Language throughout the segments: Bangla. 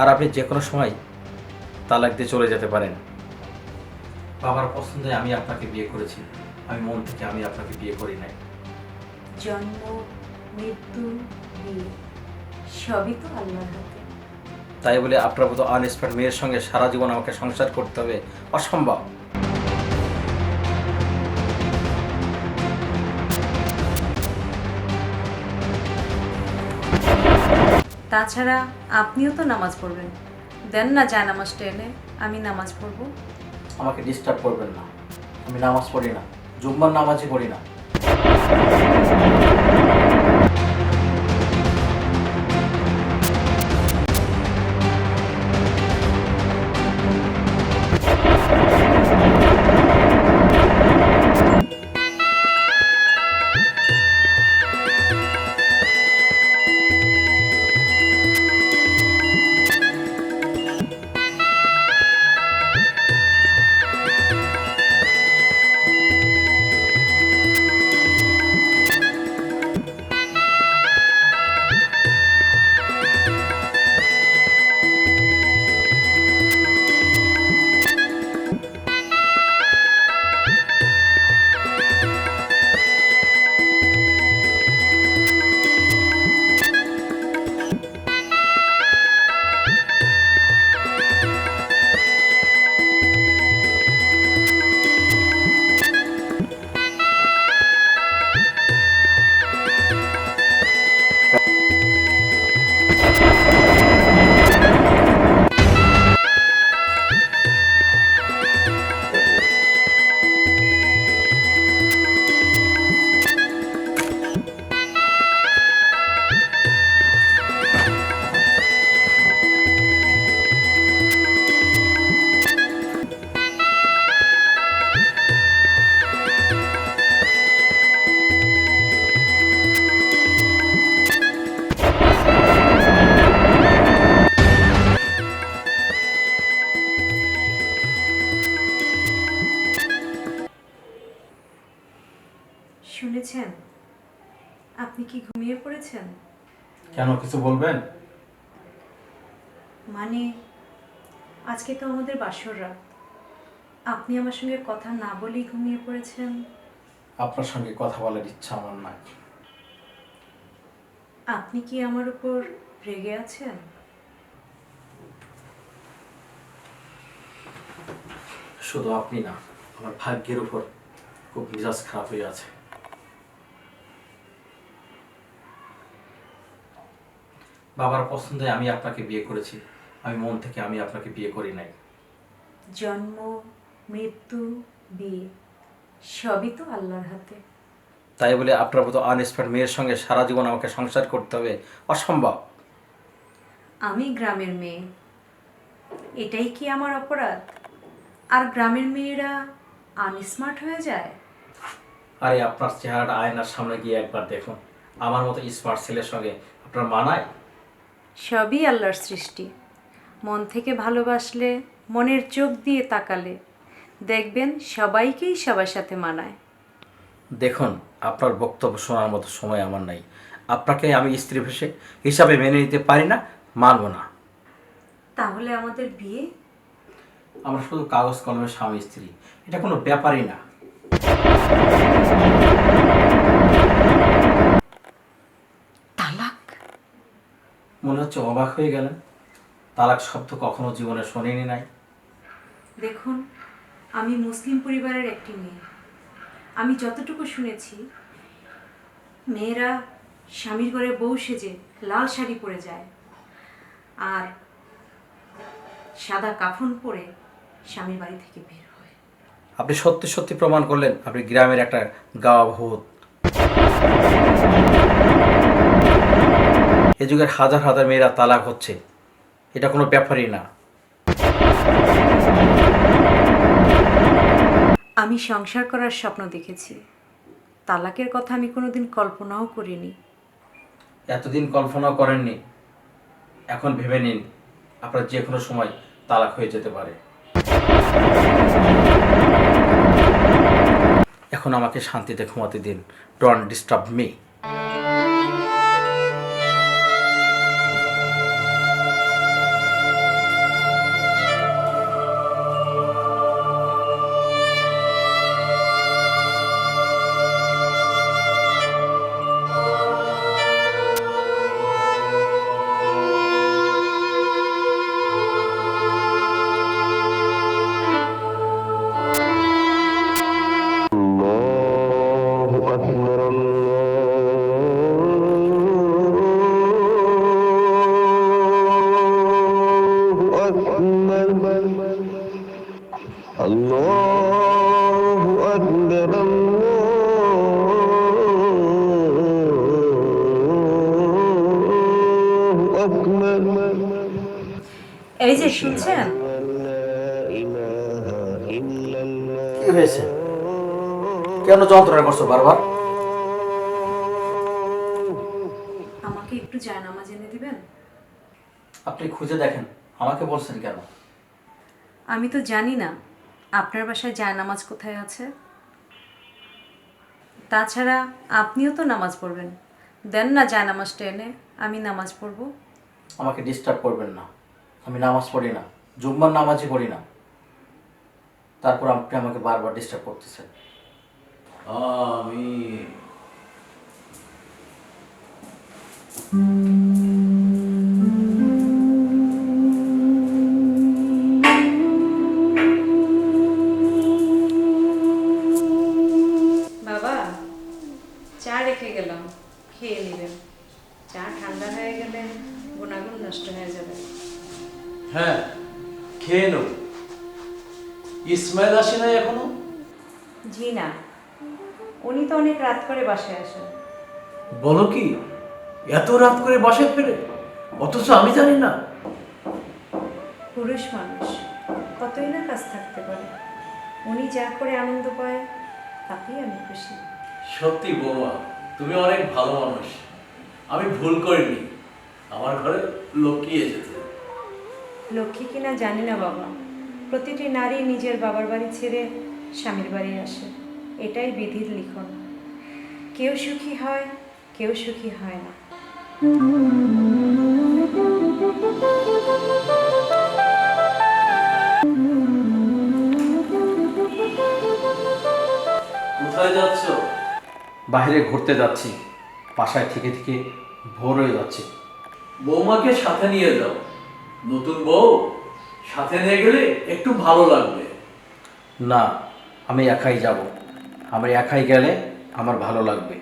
আর আপনি যে কোনো সময় তালাক দিয়ে চলে যেতে পারেন। বাবার পছন্দে আমি আপনাকে বিয়ে করেছি। আমি মন থেকে আমি আপনাকে বিয়ে করি নাই। জন্ম মৃত্যু বিয়ে সবই তো আল্লাহর হাতে। তাই বলে আপনার মতো আনএক্সপার্ট মেয়ের সঙ্গে সারা জীবন আমাকে সংসার করতে হবে। অসম্ভব। তাছাড়া আপনিও তো নামাজ পড়বেন। দেন না যায় নামাজটা এনে আমি নামাজ পড়ব। আমাকে ডিস্টার্ব করবেন না। আমি নামাজ পড়ি না। জুম্মার নামাজই পড়ি না। আপনি কি ঘুমিয়ে পড়েছেন কেন কিছু বলবেন? মানে আজকে তো আমাদের বাসর রাত। আপনি আমার সঙ্গে কথা না বলেই ঘুমিয়ে পড়েছেন? আপনার সঙ্গে কথা বলার ইচ্ছা আমার নাই। আপনি কি আমার উপর রেগে আছেন? শুধু আপনি না আমার ভাগ্যের উপর খুব মেজাজ খারাপ হয়ে আছে। বাবার পছন্দে আমি আপনাকে বিয়ে করেছি। আমি মন থেকে আমি আপনাকে বিয়ে করি নাই। জন্ম মৃত্যু বিয়ে সবই তো আল্লাহর হাতে। তাই বলে আপনার মতো আনএক্সপার্ট মেয়ের সঙ্গে সারা জীবন আমাকে সংসার করতে হবে অসম্ভব। আমি গ্রামের মেয়ে। এটাই কি আমার অপরাধ? আর গ্রামের মেয়েরা আনস্মার্ট হয়ে যায়? আরে আপনার চেহারাটা আয়নার সামনে গিয়ে একবার দেখুন। আমার মতো স্মার্ট ছেলের সঙ্গে আপনার মানায় সবই আল্লাহর সৃষ্টি। মন থেকে ভালোবাসলে মনের চোখ দিয়ে তাকালে দেখবেন সবাইকেই সবার সাথে মানায়। দেখুন আপনার বক্তব্য শোনার মতো সময় আমার নাই। আপনাকে আমি স্ত্রী ভেসে হিসাবে মেনে নিতে পারি না মানব না। তাহলে আমাদের বিয়ে? আমরা শুধু কাগজ কলমের স্বামী স্ত্রী এটা কোনো ব্যাপারই না তালাক মনে হচ্ছে অবাক হয়ে গেলেন। তালাক শব্দ কখনো জীবনে শোনেনি নাই। দেখুন আমি মুসলিম পরিবারের একটি মেয়ে। আমি যতটুকু শুনেছি মেয়েরা স্বামীর ঘরে বউ সেজে লাল শাড়ি পরে যায় আর সাদা কাফন পরে স্বামীর বাড়ি থেকে বের হয়। আপনি সত্যি সত্যি প্রমাণ করলেন আপনি গ্রামের একটা গাওয়া ভূত এ যুগের হাজার হাজার মেয়েরা তালাক হচ্ছে। এটা কোনো ব্যাপারই না। আমি সংসার করার স্বপ্ন দেখেছি। তালাকের কথা আমি কোনোদিন কল্পনাও করিনি। এতদিন কল্পনা করেননি। এখন ভেবে নিন আপনার যে কোনো সময় তালাক হয়ে যেতে পারে। এখন আমাকে শান্তিতে ঘুমাতে দিন। ডোন্ট ডিস্টার্ব মি হয়েছে? কেন যন্ত্রণা করছ বারবার? আমাকে একটু জায়নামাজ এনে দিবেন? আপনি খুঁজে দেখেন আমাকে বলছেন কেন? আমি তো জানি না আপনার বাসায় জায়নামাজ কোথায় আছে? তাছাড়া আপনিও তো নামাজ পড়বেন। দেন না জায়নামাজটা এনে আমি নামাজ পড়ব। আমাকে ডিস্টার্ব করবেন না। আমি নামাজ পড়ি না জুম্মার নামাজই পড়ি না। তারপর আপনি আমাকে বারবার ডিস্টার্ব করতেছেন। আমি রাত করে বাসায় আসেন বলো কি এত রাত করে বাসায় ফেরে? অথচ আমি জানি না। পুরুষ মানুষ কতই না কাজ থাকতে পারে। উনি যা করে আনন্দ পায় তাতেই আমি খুশি। সত্যি বৌমা তুমি অনেক ভালো মানুষ। আমি ভুল করিনি। আমার ঘরে লক্ষ্মী এসেছে। লক্ষ্মী কিনা জানি না বাবা। প্রতিটি নারী নিজের বাবার বাড়ি ছেড়ে স্বামীর বাড়ি আসে। এটাই বিধির লিখন। কেউ সুখী হয় কেউ সুখী হয় না। কোথায় যাচ্ছ? বাইরে ঘুরতে যাচ্ছি। বাসায় থেকে থেকে ভোর হয়ে যাচ্ছে। বৌমাকে সাথে নিয়ে যাও। নতুন বউ সাথে নিয়ে গেলে একটু ভালো লাগবে। না আমি একাই যাব। আমি একাই গেলে আমার ভালো লাগবে।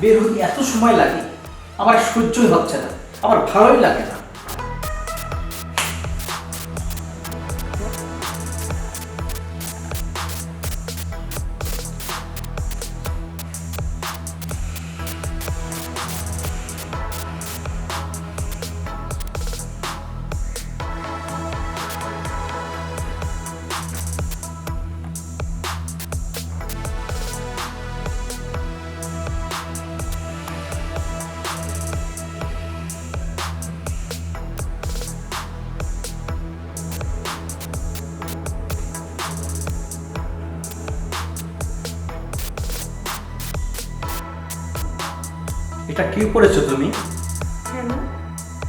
বের হতে এত সময় লাগে আমার সহ্যই হচ্ছে না আমার ভালোই লাগে না। এটা কি করেছ তুমি? কেন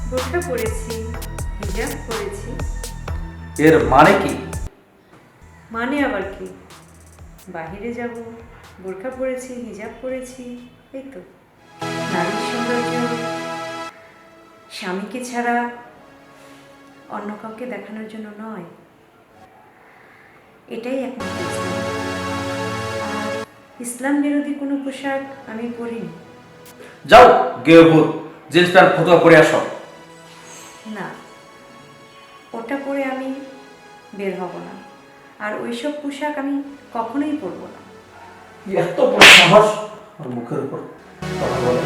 বোরখা পরেছি হিজাব পরেছি। এর মানে কি? মানে আবার কি? বাহিরে যাব বোরখা পরেছি হিজাব পরেছি এই তো। নারীর সৌন্দর্য। স্বামীকে ছাড়া অন্য কাউকে দেখানোর জন্য নয়। এটাই একমাত্র ইসলাম। ইসলাম বিরোধী কোনো পোশাক আমি পরিনি। যাও গেবুর জিন্সটার ফটো পরে আসো। না ওটা পরে আমি বের হব না। আর ওইসব পোশাক আমি কখনোই পরব না। এত বড় সাহস আর মুখের উপর? কথা বলে।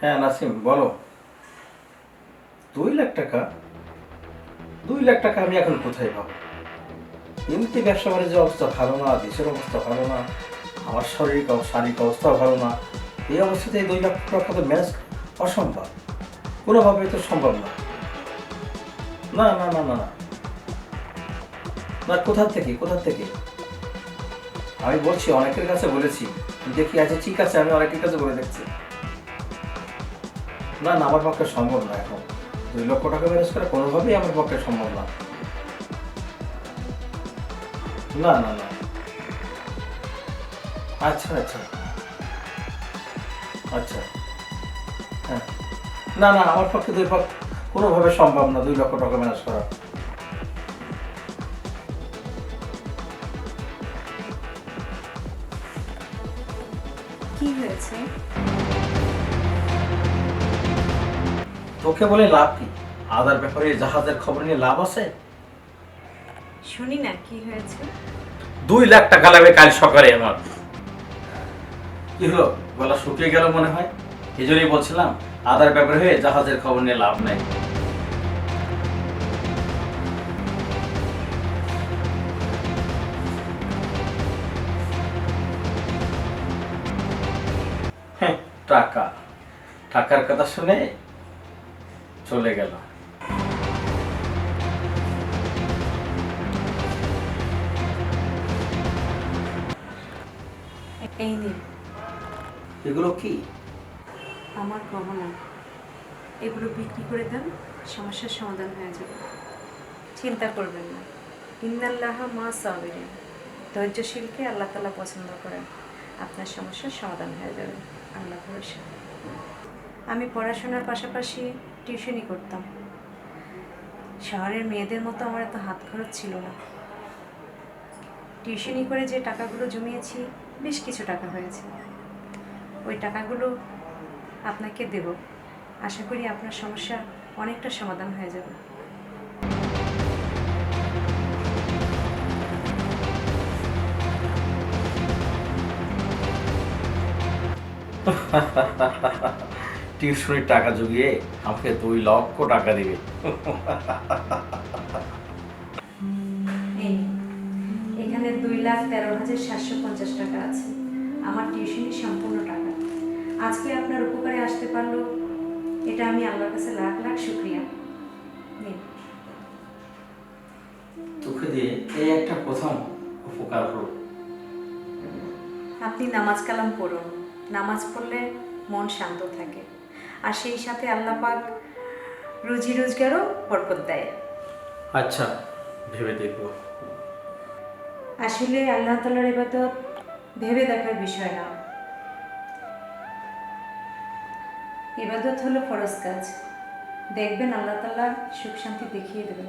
হ্যাঁ নাসিম, বলো। দুই লাখ টাকা? দুই লাখ টাকা আমি এখন কোথায় পাবো? এমনিতে ব্যবসা বাণিজ্যের অবস্থা ভালো না, দেশের অবস্থা ভালো না, আমার শারীরিক শারীরিক অবস্থাও ভালো না। এই অবস্থাতে দুই লাখ টাকা তো অসম্ভব। তো সম্ভব না। না না না না না। না কোথা থেকে কোথা থেকে? আমি বলছি, অনেকের কাছে বলেছি। দেখি আচ্ছা ঠিক আছে, আমি অনেকের কাছে বলে দেখছি। না না, আমার পক্ষে সম্ভব না এখন। দুই লক্ষ টাকা ম্যানেজ করা কোনোভাবেই আমার পক্ষে সম্ভব না। না না না। আচ্ছা আচ্ছা। আচ্ছা। হ্যাঁ। না না, আমার পক্ষে দুই পক্ষ কোনোভাবে সম্ভব না দুই লক্ষ টাকা ম্যানেজ করা। কি হয়েছে? তোকে বলে লাভ কি? আদার ব্যাপারে জাহাজের খবর নিয়ে লাভ আছে? শুনি না কি হয়েছে? দুই লাখ টাকা লাগবে কাল সকালে আমার। কি হলো? গলা শুকিয়ে গেল মনে হয়? এই জন্যই বলছিলাম আদার ব্যাপারে হয়ে জাহাজের খবর নিয়ে লাভ নেই। হ্যাঁ, টাকা। টাকার কথা শুনে চলে গেল। এই নিন। এগুলো কি? আমার গহনা। এগুলো বিক্রি করে দেন সমস্যার সমাধান হয়ে যাবে। চিন্তা করবেন না। ইন্নাল্লাহ মা সাবিরিন। ধৈর্যশীলকে আল্লাহ তালা পছন্দ করেন। আপনার সমস্যার সমাধান হয়ে যাবে। আল্লাহ ভরসা। আমি পড়াশোনার পাশাপাশি টিউশনি করতাম। শহরের মেয়েদের মতো আমার এত হাত খরচ ছিল না। টিউশনি করে যে টাকাগুলো জমিয়েছি, বেশ কিছু টাকা হয়েছে। ওই টাকাগুলো আপনাকে দেব। আশা করি আপনার সমস্যা অনেকটা সমাধান হয়ে যাবে। টিউশনির টাকা জুগিয়ে আমাকে দুই লক্ষ টাকা দিবে। এই এখানে দুই লাখ তেরো হাজার সাতশো পঞ্চাশ টাকা আছে। আমার টিউশনি সম্পূর্ণ টাকা। আজকে আপনার উপকারে আসতে পারল এটা আমি আল্লাহর কাছে লাখ লাখ শুক্রিয়া। তোকে দিয়ে এই একটা প্রথম উপকার হলো। আপনি নামাজ কালাম পড়ুন। নামাজ পড়লে মন শান্ত থাকে। আর সেই সাথে আল্লাহ পাক রুজি রোজগারও বরকত দেয়। আচ্ছা ভেবে দেখব। আসলে আল্লাহ তালার ইবাদত ভেবে দেখার বিষয় না। ইবাদত হলো ফরজ কাজ। দেখবেন আল্লাহ তালা সুখ শান্তি দেখিয়ে দেবেন।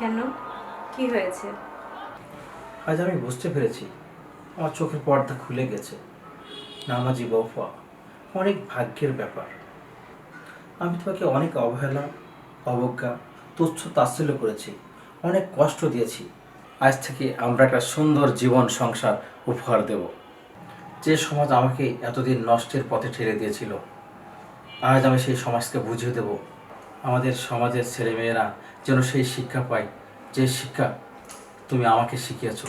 কেন? কি হয়েছে? আজ আমি বুঝতে পেরেছি। আমার চোখের পর্দা খুলে গেছে। নামাজি বফা অনেক ভাগ্যের ব্যাপার। আমি তোমাকে অনেক অবহেলা, অবজ্ঞা, তুচ্ছ তাচ্ছিল্য করেছি। অনেক কষ্ট দিয়েছি। আজ থেকে আমরা একটা সুন্দর জীবন সংসার উপহার দেব। যে সমাজ আমাকে এতদিন নষ্টের পথে ঠেলে দিয়েছিল, আজ আমি সেই সমাজকে বুঝিয়ে দেবো। আমাদের সমাজের ছেলেমেয়েরা যেন সেই শিক্ষা পায় যে শিক্ষা তুমি আমাকে শিখিয়েছো।